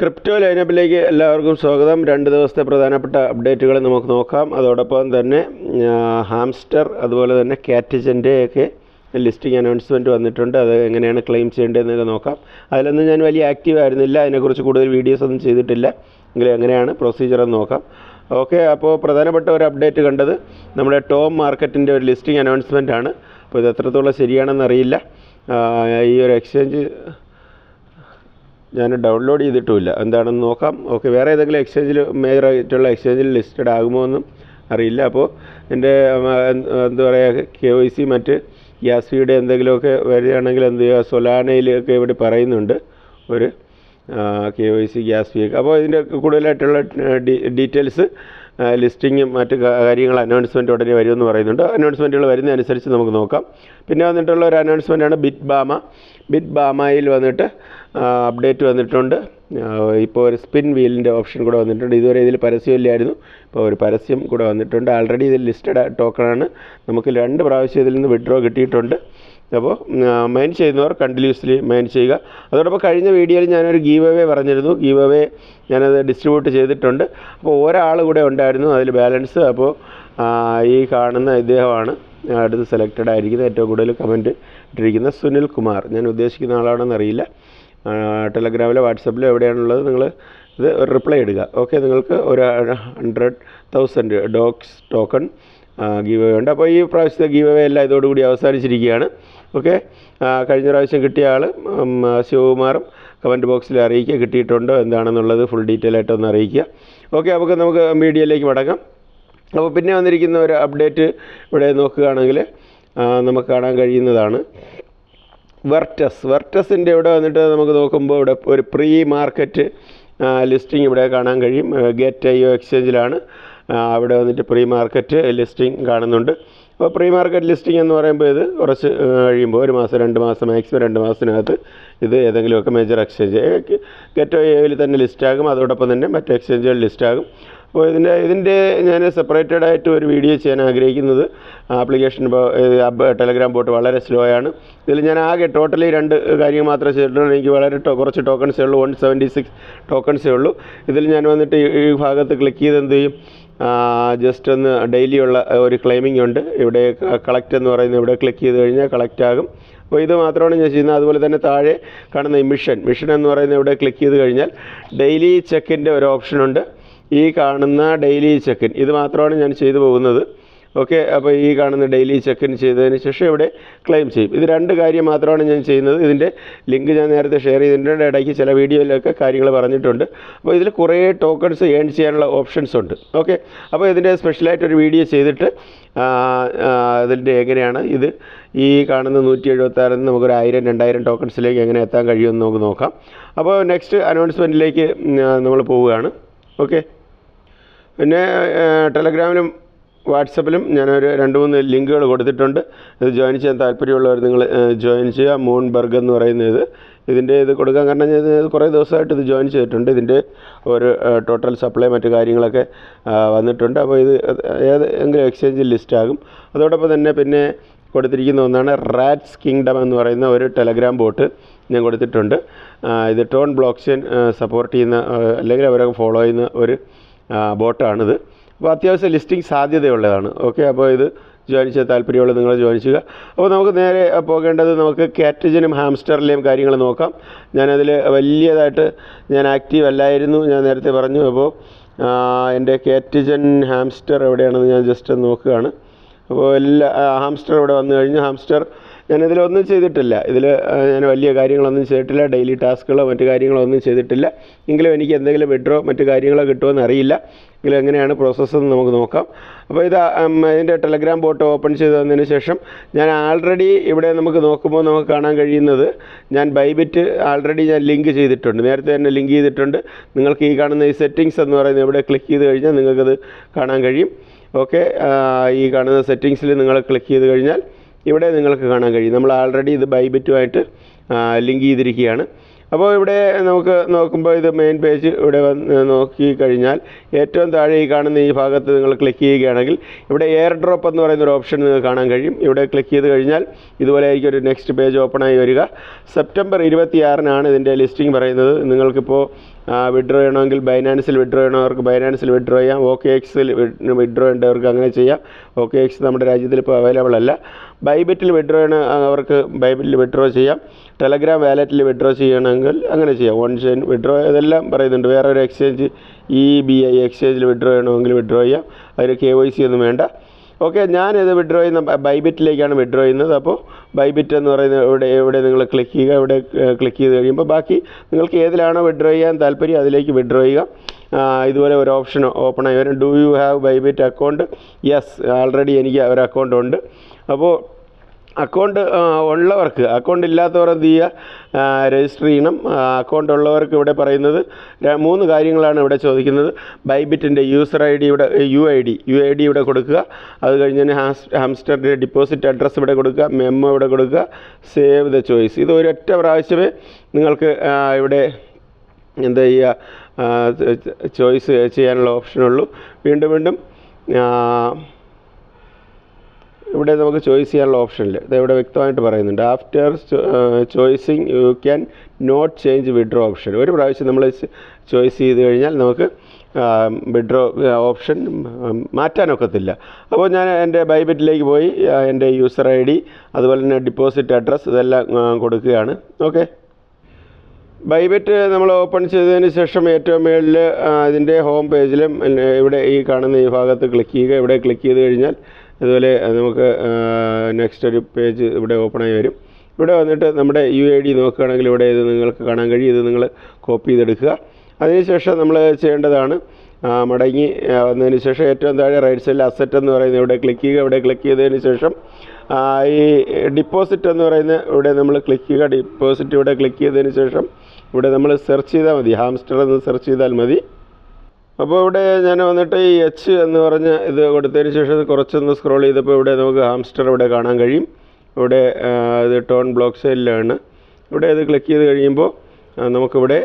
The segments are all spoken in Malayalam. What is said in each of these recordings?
ക്രിപ്റ്റോ ലൈനപ്പിലേക്ക് എല്ലാവർക്കും സ്വാഗതം. രണ്ട് ദിവസത്തെ പ്രധാനപ്പെട്ട അപ്ഡേറ്റുകൾ നമുക്ക് നോക്കാം. അതോടൊപ്പം തന്നെ ഹാംസ്റ്റർ അതുപോലെ തന്നെ കാറ്റജന്റെ ഒക്കെ ലിസ്റ്റിംഗ് അനൗൺസ്മെന്റ് വന്നിട്ടുണ്ട്. അത് എങ്ങനെയാണ് ക്ലെയിം ചെയ്യേണ്ടതെന്നൊക്കെ നോക്കാം. അതിലൊന്നും ഞാൻ വലിയ ആക്റ്റീവ് ആയിരുന്നില്ല. അതിനെക്കുറിച്ച് കൂടുതൽ വീഡിയോസ് ഒന്നും ചെയ്തിട്ടില്ല. എങ്കിലും എങ്ങനെയാണ് പ്രൊസീജിയർ എന്ന് നോക്കാം. ഓക്കെ അപ്പോൾ പ്രധാനപ്പെട്ട ഒരു അപ്ഡേറ്റ് കണ്ടത് നമ്മുടെ ടോം മാർക്കറ്റിന്റെ ഒരു ലിസ്റ്റിംഗ് അനൗൺസ്മെന്റ് ആണ് അപ്പോൾ ഇത് എത്രത്തോളം ശരിയാണെന്നറിയില്ല. ഈ ഒരു എക്സ്ചേഞ്ച് ഞാൻ ഡൗൺലോഡ് ചെയ്തിട്ടുമില്ല. എന്താണെന്ന് നോക്കാം. ഓക്കെ വേറെ ഏതെങ്കിലും എക്സ്ചേഞ്ചിൽ മേജർ ആയിട്ടുള്ള എക്സ്ചേഞ്ചിൽ ലിസ്റ്റഡ് ആകുമോ എന്നും അറിയില്ല. അപ്പോൾ എന്റെ എന്താ പറയുക കെ വൈ സി മറ്റ് ഗ്യാസ് ഫീഡ് എന്തെങ്കിലുമൊക്കെ വരികയാണെങ്കിൽ എന്ത് ചെയ്യുക? സൊലാനയിലൊക്കെ ഇവിടെ പറയുന്നുണ്ട് ഒരു K Y C gas fee അപ്പോൾ ഇതിന്റെ കൂടുതലായിട്ടുള്ള ഡീറ്റെയിൽസ് ലിസ്റ്റിങ്ങും മറ്റ് കാര്യങ്ങൾ അനൗൺസ്മെന്റ് ഉടനെ വരുമെന്ന് പറയുന്നുണ്ട്. അനൗൺസ്മെന്റുകൾ വരുന്നതനുസരിച്ച് നമുക്ക് നോക്കാം. പിന്നെ വന്നിട്ടുള്ള ഒരു അനൗൺസ്മെന്റാണ് ബിറ്റ് ബാമ ബിറ്റ് ബാമയിൽ വന്നിട്ട് അപ്ഡേറ്റ് വന്നിട്ടുണ്ട്. ഇപ്പോൾ ഒരു സ്പിൻ വീലിന്റെ ഓപ്ഷൻ കൂടെ വന്നിട്ടുണ്ട്. ഇതുവരെ ഇതിൽ പരസ്യമില്ലായിരുന്നു. ഇപ്പോൾ ഒരു പരസ്യം കൂടെ വന്നിട്ടുണ്ട്. ആൾറെഡി ഇതിൽ ലിസ്റ്റഡ് ടോക്കണാണ് നമുക്ക് രണ്ട് പ്രാവശ്യം ഇതിൽ നിന്ന് വിഡ്രോ കിട്ടിയിട്ടുണ്ട്. അപ്പോൾ മെയിൻ ചെയ്യുന്നവർ കണ്ടിന്യൂസ്ലി മെയിൻ ചെയ്യുക. അതോടൊപ്പം കഴിഞ്ഞ വീഡിയോയിൽ ഞാനൊരു ഗീവ് അവേ പറഞ്ഞിരുന്നു. ഗീവ് അവേ ഞാനത് ഡിസ്ട്രിബ്യൂട്ട് ചെയ്തിട്ടുണ്ട്. അപ്പോൾ ഒരാൾ കൂടെ ഉണ്ടായിരുന്നു. അതിൽ ബാലൻസ് അപ്പോൾ ഈ കാണുന്ന ഇദ്ദേഹമാണ്. അടുത്ത് സെലക്റ്റഡ് ആയിരിക്കുന്നത് ഏറ്റവും കൂടുതൽ കമന്റ് ഇട്ടിരിക്കുന്ന സുനിൽ കുമാർ. ഞാൻ ഉദ്ദേശിക്കുന്ന ആളാണെന്ന് അറിയില്ല. ടെലഗ്രാമിലോ വാട്സപ്പിലോ എവിടെയാണുള്ളത് നിങ്ങൾ ഇത് റിപ്ലൈ ഇടുക. ഓക്കെ നിങ്ങൾക്ക് ഒരു hundred thousand dogs token give away ഉണ്ട്. അപ്പോൾ ഈ പ്രാവശ്യത്തെ ഗീവ് അവേ എല്ലാം ഇതോടുകൂടി അവസാനിച്ചിരിക്കുകയാണ്. ഓക്കെ കഴിഞ്ഞ പ്രാവശ്യം കിട്ടിയ ആൾ ശിവകുമാറും കമന്റ് ബോക്സിൽ അറിയിക്കുക കിട്ടിയിട്ടുണ്ടോ എന്താണെന്നുള്ളത് ഫുൾ ഡീറ്റെയിൽ ആയിട്ടൊന്ന് അറിയിക്കുക. ഓക്കെ അപ്പോൾ നമുക്ക് മീഡിയയിലേക്ക് മടങ്ങാം. അപ്പോൾ പിന്നെ വന്നിരിക്കുന്ന ഒരു അപ്ഡേറ്റ് ഇവിടെ നോക്കുകയാണെങ്കിൽ നമുക്ക് കാണാൻ കഴിയുന്നതാണ്. വെർട്ടസ് വെർട്ടസിന്റെ ഇവിടെ വന്നിട്ട് നമുക്ക് നോക്കുമ്പോൾ ഇവിടെ ഒരു പ്രീ മാർക്കറ്റ് ലിസ്റ്റിംഗ് ഇവിടെ കാണാൻ കഴിയും. ഗെറ്റ് ഐ ഒ എക്സ്ചേഞ്ചിലാണ് അവിടെ വന്നിട്ട് പ്രീ മാർക്കറ്റ് ലിസ്റ്റിംഗ് കാണുന്നുണ്ട്. അപ്പോൾ പ്രീ മാർക്കറ്റ് ലിസ്റ്റിംഗ് എന്ന് പറയുമ്പോൾ ഇത് കുറച്ച് കഴിയുമ്പോൾ ഒരു മാസം രണ്ട് മാസം മാക്സിമം രണ്ട് മാസത്തിനകത്ത് ഇത് ഏതെങ്കിലുമൊക്കെ മേജർ എക്സ്ചേഞ്ച് ഗെറ്റ് ഐ ഒയിൽ തന്നെ ലിസ്റ്റാകും. അതോടൊപ്പം തന്നെ മറ്റ് എക്സ്ചേഞ്ചുകൾ ലിസ്റ്റാകും. അപ്പോൾ ഇതിന്റെ ഇതിന്റെ ഞാൻ സെപ്പറേറ്റഡ് ആയിട്ട് ഒരു വീഡിയോ ചെയ്യാൻ ആഗ്രഹിക്കുന്നത് ആപ്ലിക്കേഷൻ ഇപ്പോൾ ടെലഗ്രാം ബോട്ട് വളരെ സ്ലോ ആണ്. ഇതിൽ ഞാൻ ആകെ ടോട്ടലി രണ്ട് കാര്യം മാത്രമേ ചെയ്തിട്ടുള്ളൂ. എനിക്ക് വളരെ കുറച്ച് ടോക്കൺസേ ഉള്ളൂ. വൺ സെവന്റി സിക്സ് ടോക്കൺസേ ഉള്ളൂ. ഇതിൽ ഞാൻ വന്നിട്ട് ഈ ഭാഗത്ത് ക്ലിക്ക് ചെയ്ത് എന്ത് ചെയ്യും? ജസ്റ്റ് ഒന്ന് ഡെയിലി ഉള്ള ഒരു ക്ലെയിമിംഗ് ഉണ്ട്. ഇവിടെ കളക്റ്റ് എന്ന് പറയുന്നത് ഇവിടെ ക്ലിക്ക് ചെയ്ത് കഴിഞ്ഞാൽ കളക്റ്റ് ആകും. അപ്പോൾ ഇത് മാത്രമാണ് ഞാൻ ചെയ്യുന്നത്. അതുപോലെ തന്നെ താഴെ കാണുന്ന മിഷൻ മിഷൻ എന്ന് പറയുന്നത് ഇവിടെ ക്ലിക്ക് ചെയ്ത് കഴിഞ്ഞാൽ ഡെയിലി ചെക്കിന്റെ ഒരു ഓപ്ഷനുണ്ട് ഈ കാണുന്ന ഡെയിലി ചെക്കിൻ ഇത് മാത്രമാണ് ഞാൻ ചെയ്തു പോകുന്നത്. ഓക്കെ അപ്പോൾ ഈ കാണുന്ന ഡെയിലി ചെക്കിൻ ചെയ്തതിന് ശേഷം ഇവിടെ ക്ലെയിം ചെയ്യും. ഇത് രണ്ട് കാര്യം മാത്രമാണ് ഞാൻ ചെയ്യുന്നത്. ഇതിന്റെ ലിങ്ക് ഞാൻ നേരത്തെ ഷെയർ ചെയ്തിട്ടുണ്ട്. ഇടയ്ക്ക് ചില വീഡിയോയിലൊക്കെ കാര്യങ്ങൾ പറഞ്ഞിട്ടുണ്ട്. അപ്പോൾ ഇതിൽ കുറേ ടോക്കൺസ് ഏൺ ചെയ്യാനുള്ള ഓപ്ഷൻസ് ഉണ്ട്. ഓക്കെ അപ്പോൾ ഇതിന്റെ സ്പെഷ്യലായിട്ടൊരു വീഡിയോ ചെയ്തിട്ട് അതിന്റെ എങ്ങനെയാണ് ഇത്? ഈ കാണുന്ന നൂറ്റി എഴുപത്താറിൽ നിന്ന് നമുക്കൊരു ആയിരം രണ്ടായിരം ടോക്കൺസിലേക്ക് എങ്ങനെ എത്താൻ കഴിയുമെന്ന് നമുക്ക് നോക്കാം. അപ്പോൾ നെക്സ്റ്റ് അനൗൺസ്മെന്റിലേക്ക് നമ്മൾ പോവുകയാണ്. ഓക്കെ പിന്നെ ടെലഗ്രാമിലും വാട്സപ്പിലും ഞാനൊരു രണ്ട് മൂന്ന് ലിങ്കുകൾ കൊടുത്തിട്ടുണ്ട്. ഇത് ജോയിൻ ചെയ്യാൻ താല്പര്യമുള്ളവർ നിങ്ങൾ ജോയിൻ ചെയ്യുക. മൂൺ ബർഗ് എന്ന് പറയുന്ന ഇത്. ഇതിന്റെ ഇത് കൊടുക്കാൻ കാരണം ഞാൻ ഇത് കുറേ ദിവസമായിട്ട് ഇത് ജോയിൻ ചെയ്തിട്ടുണ്ട്. ഇതിന്റെ ഒരു ടോട്ടൽ സപ്ലൈ മറ്റു കാര്യങ്ങളൊക്കെ വന്നിട്ടുണ്ട്. അപ്പോൾ ഇത് ഏത് എങ്കിലും എക്സ്ചേഞ്ച് ലിസ്റ്റ് ആകും. അതോടൊപ്പം തന്നെ പിന്നെ കൊടുത്തിരിക്കുന്ന ഒന്നാണ് റാറ്റ്സ് കിങ്ഡം എന്ന് പറയുന്ന ഒരു ടെലഗ്രാം ബോട്ട് ഞാൻ കൊടുത്തിട്ടുണ്ട്. ഇത് ടോൺ ബ്ലോക്ക് ചെയിൻ സപ്പോർട്ട് ചെയ്യുന്ന അല്ലെങ്കിൽ അവരൊക്കെ ഫോളോ ചെയ്യുന്ന ഒരു ബോട്ടാണിത് അപ്പോൾ അത്യാവശ്യം ലിസ്റ്റിംഗ് സാധ്യതയുള്ളതാണ്. ഓക്കെ അപ്പോൾ ഇത് ജോയിൻ ചെയ്യാൻ താല്പര്യമുള്ള നിങ്ങൾ ജോയിൻ ചെയ്യുക അപ്പോൾ നമുക്ക് നേരെ പോകേണ്ടത് നമുക്ക് കാറ്റജനും ഹാംസ്റ്ററിലെയും കാര്യങ്ങൾ നോക്കാം. ഞാനതിൽ വലിയതായിട്ട് ഞാൻ ആക്റ്റീവ് അല്ലായിരുന്നു ഞാൻ നേരത്തെ പറഞ്ഞു. അപ്പോൾ എന്റെ കാറ്റജൻ ഹാംസ്റ്റർ എവിടെയാണെന്ന് ഞാൻ ജസ്റ്റ് നോക്കുകയാണ്. അപ്പോൾ എല്ലാ ഹാംസ്റ്റർ ഇവിടെ വന്നു കഴിഞ്ഞ്. ഹാംസ്റ്റർ ഞാനിതിലൊന്നും ചെയ്തിട്ടില്ല. ഇതിൽ ഞാൻ വലിയ കാര്യങ്ങളൊന്നും ചെയ്തിട്ടില്ല. ഡെയിലി ടാസ്കുകളോ മറ്റു കാര്യങ്ങളോ ഒന്നും ചെയ്തിട്ടില്ല. എങ്കിലും എനിക്ക് എന്തെങ്കിലും വിഡ്രോ മറ്റു കാര്യങ്ങളോ കിട്ടുമെന്ന് അറിയില്ല. എങ്കിലും എങ്ങനെയാണ് പ്രോസസ്സ് എന്ന് നമുക്ക് നോക്കാം. അപ്പോൾ ഇത് അതിന്റെ ടെലഗ്രാം ബോട്ട് ഓപ്പൺ ചെയ്ത് തന്നതിന് ശേഷം ഞാൻ ആൾറെഡി ഇവിടെ നമുക്ക് നോക്കുമ്പോൾ നമുക്ക് കാണാൻ കഴിയുന്നത് ഞാൻ ബൈബിറ്റ് ആൾറെഡി ഞാൻ ലിങ്ക് ചെയ്തിട്ടുണ്ട്. നേരത്തെ തന്നെ ലിങ്ക് ചെയ്തിട്ടുണ്ട്. നിങ്ങൾക്ക് ഈ കാണുന്ന ഈ സെറ്റിങ്സ് എന്ന് പറയുന്നത് ഇവിടെ ക്ലിക്ക് ചെയ്ത് കഴിഞ്ഞാൽ നിങ്ങൾക്കത് കാണാൻ കഴിയും. ഓക്കെ ഈ കാണുന്ന സെറ്റിങ്സിൽ നിങ്ങൾ ക്ലിക്ക് ചെയ്ത് കഴിഞ്ഞാൽ ഇവിടെ നിങ്ങൾക്ക് കാണാൻ കഴിയും. നമ്മൾ ആൾറെഡി ഇത് ബൈബിറ്റുമായിട്ട് ലിങ്ക് ചെയ്തിരിക്കുകയാണ്. അപ്പോൾ ഇവിടെ നമുക്ക് നോക്കുമ്പോൾ ഇത് മെയിൻ പേജ് ഇവിടെ വന്ന് നോക്കി കഴിഞ്ഞാൽ ഏറ്റവും താഴെ ഈ കാണുന്ന ഈ ഭാഗത്ത് നിങ്ങൾ ക്ലിക്ക് ചെയ്യുകയാണെങ്കിൽ ഇവിടെ എയർ ഡ്രോപ്പ് എന്ന് പറയുന്ന ഒരു ഓപ്ഷൻ നിങ്ങൾക്ക് കാണാൻ കഴിയും. ഇവിടെ ക്ലിക്ക് ചെയ്ത് കഴിഞ്ഞാൽ ഇതുപോലെ ആയിരിക്കും ഒരു നെക്സ്റ്റ് പേജ് ഓപ്പൺ ആയി വരിക. സെപ്റ്റംബർ ഇരുപത്തിയാറിനാണ് ഇതിന്റെ ലിസ്റ്റിംഗ് പറയുന്നത്. നിങ്ങൾക്കിപ്പോൾ വിഡ്രോ ചെയ്യണമെങ്കിൽ ബൈനാൻസിൽ വിഡ്രോ ചെയ്യണവർക്ക് ബൈനാൻസിൽ വിഡ്രോ ചെയ്യാം. ഓക്കെ എക്സിൽ വിഡ്രോ ചെയ്യേണ്ടവർക്ക് അങ്ങനെ ചെയ്യാം. ഓക്കെ എക്സ് നമ്മുടെ രാജ്യത്തിൽ ഇപ്പോൾ അവൈലബിൾ അല്ല. ബൈബിറ്റിൽ വിഡ്രോ ചെയ്യണ അവർക്ക് ബൈബിറ്റിൽ വിഡ്രോ ചെയ്യാം. ടെലഗ്രാം വാലറ്റിൽ വിഡ്രോ ചെയ്യണമെങ്കിൽ അങ്ങനെ ചെയ്യാം. വൺ ചെയിൻ വിഡ്രോ ഇതെല്ലാം പറയുന്നുണ്ട്. വേറെ ഒരു എക്സ്ചേഞ്ച് ഇ ബി ഐ എക്സ്ചേഞ്ചിൽ വിഡ്രോ ചെയ്യണമെങ്കിൽ വിഡ്രോ ചെയ്യാം. അതിന് കെ വൈ സി ഒന്നും വേണ്ട. ഓക്കെ ഞാനിത് വിഡ്രോ ചെയ്യുന്ന ബൈബിറ്റിലേക്കാണ് വിഡ്രോ ചെയ്യുന്നത്. അപ്പോൾ ബൈബിറ്റ് എന്ന് പറയുന്ന ഇവിടെ ഇവിടെ നിങ്ങൾ ക്ലിക്ക് ചെയ്യുക ഇവിടെ ക്ലിക്ക് ചെയ്ത് കഴിയുമ്പോൾ ബാക്കി നിങ്ങൾക്ക് ഏതിലാണോ വിഡ്രോ ചെയ്യാൻ താല്പര്യം അതിലേക്ക് വിഡ്രോ ചെയ്യുക. ഇതുപോലെ ഒരു ഓപ്ഷൻ ഓപ്പൺ ആയി വരും. Do you have Bybit account yes already എനിക്ക് ഒരു അക്കൗണ്ട് ഉണ്ട്. അപ്പോൾ അക്കൗണ്ട് ഉള്ളവർക്ക് അക്കൗണ്ട് ഇല്ലാത്തവർ എന്ത് ചെയ്യുക? രജിസ്റ്റർ ചെയ്യണം. അക്കൗണ്ട് ഉള്ളവർക്ക് ഇവിടെ പറയുന്നത് മൂന്ന് കാര്യങ്ങളാണ് ഇവിടെ ചോദിക്കുന്നത്. ബൈബിറ്റിന്റെ യൂസർ ഐ ഡി ഇവിടെ U I D U I D ഇവിടെ കൊടുക്കുക. അത് കഴിഞ്ഞ് ഹാസ് ഹാംസ്റ്ററിന്റെ ഡിപ്പോസിറ്റ് അഡ്രസ്സ് ഇവിടെ കൊടുക്കുക മെമ്മോ ഇവിടെ കൊടുക്കുക. Save the choice. ഇത് ഒരൊറ്റ പ്രാവശ്യമേ നിങ്ങൾക്ക് ഇവിടെ എന്താ ചെയ്യുക? ചോയ്സ് ചെയ്യാനുള്ള ഓപ്ഷനുള്ളൂ. വീണ്ടും വീണ്ടും ഇവിടെ നമുക്ക് ചോയ്സ് ചെയ്യാനുള്ള ഓപ്ഷനില്ല ഇത് ഇവിടെ വ്യക്തമായിട്ട് പറയുന്നുണ്ട്. After choosing you can not change withdraw option ഒരു പ്രാവശ്യം നമ്മൾ ചോയ്സ് ചെയ്ത് കഴിഞ്ഞാൽ നമുക്ക് വിഡ്രോ ഓപ്ഷൻ മാറ്റാനൊക്കത്തില്ല. അപ്പോൾ ഞാൻ എന്റെ ബൈബറ്റിലേക്ക് പോയി എന്റെ യൂസർ ഐ ഡി അതുപോലെ തന്നെ ഡിപ്പോസിറ്റ് അഡ്രസ്സ് ഇതെല്ലാം കൊടുക്കുകയാണ്. ഓക്കെ ബൈബറ്റ് നമ്മൾ ഓപ്പൺ ചെയ്തതിന് ശേഷം ഏറ്റവും മുകളിൽ അതിന്റെ ഹോം പേജിലും ഇവിടെ ഈ കാണുന്ന ഈ ഭാഗത്ത് ക്ലിക്ക് ചെയ്യുക. ഇവിടെ ക്ലിക്ക് ചെയ്ത് കഴിഞ്ഞാൽ അതുപോലെ നമുക്ക് നെക്സ്റ്റ് ഒരു പേജ് ഇവിടെ ഓപ്പണായി വരും. ഇവിടെ വന്നിട്ട് നമ്മുടെ യു ഐ ഡി നോക്കുകയാണെങ്കിൽ ഇവിടെ ഇത് നിങ്ങൾക്ക് കാണാൻ കഴിയും. ഇത് നിങ്ങൾ കോപ്പി ചെയ്തെടുക്കുക. അതിനുശേഷം നമ്മൾ ചെയ്യേണ്ടതാണ് മടങ്ങി വന്നതിന് ശേഷം ഏറ്റവും താഴെ റൈറ്റ് സൈഡിൽ അസറ്റ് എന്ന് പറയുന്നത് ഇവിടെ ക്ലിക്ക് ചെയ്യുക. ഇവിടെ ക്ലിക്ക് ചെയ്തതിന് ശേഷം ഈ ഡിപ്പോസിറ്റ് എന്ന് പറയുന്ന ഇവിടെ നമ്മൾ ക്ലിക്ക് ചെയ്യുക. ഡിപ്പോസിറ്റ് ഇവിടെ ക്ലിക്ക് ചെയ്തതിന് ശേഷം ഇവിടെ നമ്മൾ സെർച്ച് ചെയ്താൽ മതി. ഹാംസ്റ്റർ എന്ന് സെർച്ച് ചെയ്താൽ മതി. അപ്പോൾ ഇവിടെ ഞാൻ വന്നിട്ട് ഈ എച്ച് എന്ന് പറഞ്ഞ ഇത് കൊടുത്തതിന് ശേഷം കുറച്ചൊന്ന് സ്ക്രോൾ ചെയ്തപ്പോൾ ഇവിടെ നമുക്ക് ഹാംസ്റ്റർ ഇവിടെ കാണാൻ കഴിയും. ഇവിടെ ഇത് ടോൺ ബ്ലോക്ക് സൈഡിലാണ് ഇവിടെ ഇത് ക്ലിക്ക് ചെയ്ത് കഴിയുമ്പോൾ നമുക്കിവിടെ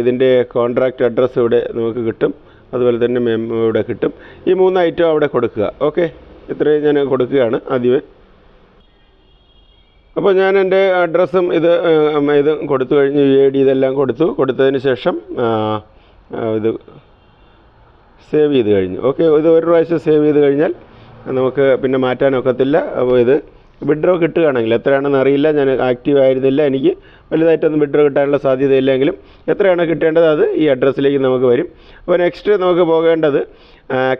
ഇതിന്റെ കോൺട്രാക്റ്റ് അഡ്രസ്സ് ഇവിടെ നമുക്ക് കിട്ടും. അതുപോലെ തന്നെ മെമ്മോ ഇവിടെ കിട്ടും. ഈ മൂന്ന് ഐറ്റം അവിടെ കൊടുക്കുക. ഓക്കെ ഇത്രയും ഞാൻ കൊടുക്കുകയാണ് ആദ്യമേ. അപ്പോൾ ഞാൻ എന്റെ അഡ്രസ്സും ഇത് ഇതും കൊടുത്തു കഴിഞ്ഞ്. യു ഐ ഡി ഇതെല്ലാം കൊടുത്തു. കൊടുത്തതിന് ശേഷം ഇത് സേവ് ചെയ്ത് കഴിഞ്ഞു. ഓക്കെ ഇത് ഒരു പ്രാവശ്യം സേവ് ചെയ്ത് കഴിഞ്ഞാൽ നമുക്ക് പിന്നെ മാറ്റാനൊക്കത്തില്ല അപ്പോൾ ഇത് വിഡ്രോ കിട്ടുകയാണെങ്കിൽ എത്രയാണെന്ന് അറിയില്ല. ഞാൻ ആക്റ്റീവ് ആയിരുന്നില്ല. എനിക്ക് വലുതായിട്ടൊന്നും വിഡ്രോ കിട്ടാനുള്ള സാധ്യതയില്ലെങ്കിലും എത്രയാണ് കിട്ടേണ്ടത് അത് ഈ അഡ്രസ്സിലേക്ക് നമുക്ക് വരും. അപ്പോൾ നെക്സ്റ്റ് നമുക്ക് പോകേണ്ടത്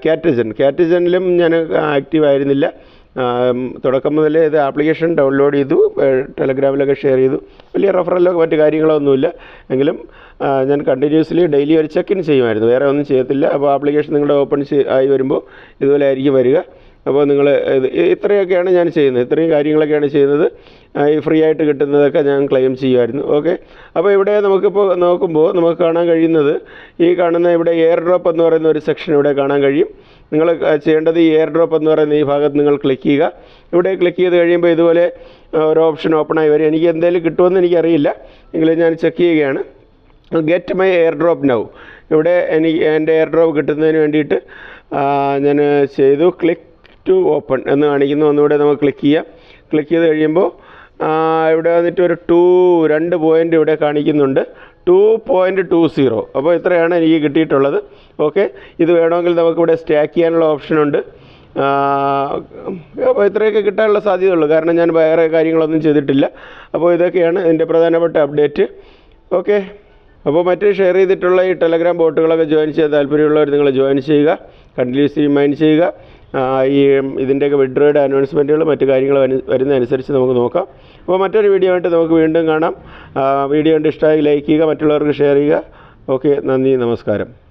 കാറ്റജൻ കാറ്റജനിലും ഞാൻ ആക്റ്റീവ് ആയിരുന്നില്ല. തുടക്കം മുതലേ ഇത് ആപ്ലിക്കേഷൻ ഡൗൺലോഡ് ചെയ്തു ടെലഗ്രാമിലൊക്കെ ഷെയർ ചെയ്തു. വലിയ റെഫറലോ മറ്റ് കാര്യങ്ങളൊന്നുമില്ല. എങ്കിലും ഞാൻ കണ്ടിന്യൂസ്ലി ഡെയിലി ഒരു ചെക്ക് ഇൻ ചെയ്യുമായിരുന്നു. വേറെ ഒന്നും ചെയ്യത്തില്ല. അപ്പോൾ ആപ്ലിക്കേഷൻ നിങ്ങളുടെ ഓപ്പൺ ആയി വരുമ്പോൾ ഇതുപോലെ ആയിരിക്കും വരിക. അപ്പോൾ നിങ്ങൾ ഇത് ഇത്രയൊക്കെയാണ് ഞാൻ ചെയ്യുന്നത്. ഇത്രയും കാര്യങ്ങളൊക്കെയാണ് ചെയ്യുന്നത്. ഈ ഫ്രീ ആയിട്ട് കിട്ടുന്നതൊക്കെ ഞാൻ ക്ലെയിം ചെയ്യുമായിരുന്നു. ഓക്കെ? അപ്പോൾ ഇവിടെ നമുക്കിപ്പോൾ നോക്കുമ്പോൾ നമുക്ക് കാണാൻ കഴിയുന്നത് ഈ കാണുന്ന ഇവിടെ എയർ ഡ്രോപ്പ് എന്ന് പറയുന്ന ഒരു സെക്ഷൻ ഇവിടെ കാണാൻ കഴിയും. നിങ്ങൾ ചെയ്യേണ്ടത് ഈ എയർ ഡ്രോപ്പ് എന്ന് പറയുന്ന ഈ ഭാഗത്ത് നിങ്ങൾ ക്ലിക്ക് ചെയ്യുക. ഇവിടെ ക്ലിക്ക് ചെയ്ത് കഴിയുമ്പോൾ ഇതുപോലെ ഒരു ഓപ്ഷൻ ഓപ്പൺ ആയി വരും. എനിക്ക് എന്തെങ്കിലും കിട്ടുമെന്ന് എനിക്കറിയില്ല. എങ്കിലും ഞാൻ ചെക്ക് ചെയ്യുകയാണ്. Get my air drop now ഇവിടെ എനിക്ക് എന്റെ എയർ ഡ്രോപ്പ് കിട്ടുന്നതിന് വേണ്ടിയിട്ട് ഞാൻ ചെയ്തു. ക്ലിക്ക് ടു ഓപ്പൺ എന്ന് കാണിക്കുന്നു. ഒന്നുകൂടെ നമുക്ക് ക്ലിക്ക് ചെയ്യാം. ക്ലിക്ക് ചെയ്ത് കഴിയുമ്പോൾ ഇവിടെ വന്നിട്ട് ഒരു ടു രണ്ട് പോയിന്റ് ഇവിടെ കാണിക്കുന്നുണ്ട്. ടു പോയിന്റ് ടു സീറോ അപ്പോൾ ഇത്രയാണ് എനിക്ക് കിട്ടിയിട്ടുള്ളത്. ഓക്കെ ഇത് വേണമെങ്കിൽ നമുക്കിവിടെ സ്റ്റാക്ക് ചെയ്യാനുള്ള ഓപ്ഷനുണ്ട് അപ്പോൾ ഇത്രയൊക്കെ കിട്ടാനുള്ള സാധ്യതയുള്ളൂ. കാരണം ഞാൻ വേറെ കാര്യങ്ങളൊന്നും ചെയ്തിട്ടില്ല. അപ്പോൾ ഇതൊക്കെയാണ് എന്റെ പ്രധാനപ്പെട്ട അപ്ഡേറ്റ് ഓക്കെ അപ്പോൾ മറ്റ് ഷെയർ ചെയ്തിട്ടുള്ള ഈ ടെലഗ്രാം ബോട്ടുകളൊക്കെ ജോയിൻ ചെയ്യാൻ താല്പര്യമുള്ളവർ നിങ്ങൾ ജോയിൻ ചെയ്യുക. കണ്ടിന്യൂസ്ലി മൈൻഡ് ചെയ്യുക. ഈ ഇതിന്റെയൊക്കെ വിഡ്രോയുടെ അനൗൺസ്മെന്റുകൾ മറ്റു കാര്യങ്ങൾ വരു- വരുന്നതനുസരിച്ച് നമുക്ക് നോക്കാം. അപ്പോൾ മറ്റൊരു വീഡിയോ ആയിട്ട് നമുക്ക് വീണ്ടും കാണാം. വീഡിയോ കണ്ട് ഇഷ്ടമായി ലൈക്ക് ചെയ്യുക മറ്റുള്ളവർക്ക് ഷെയർ ചെയ്യുക. ഓക്കെ നന്ദി നമസ്കാരം.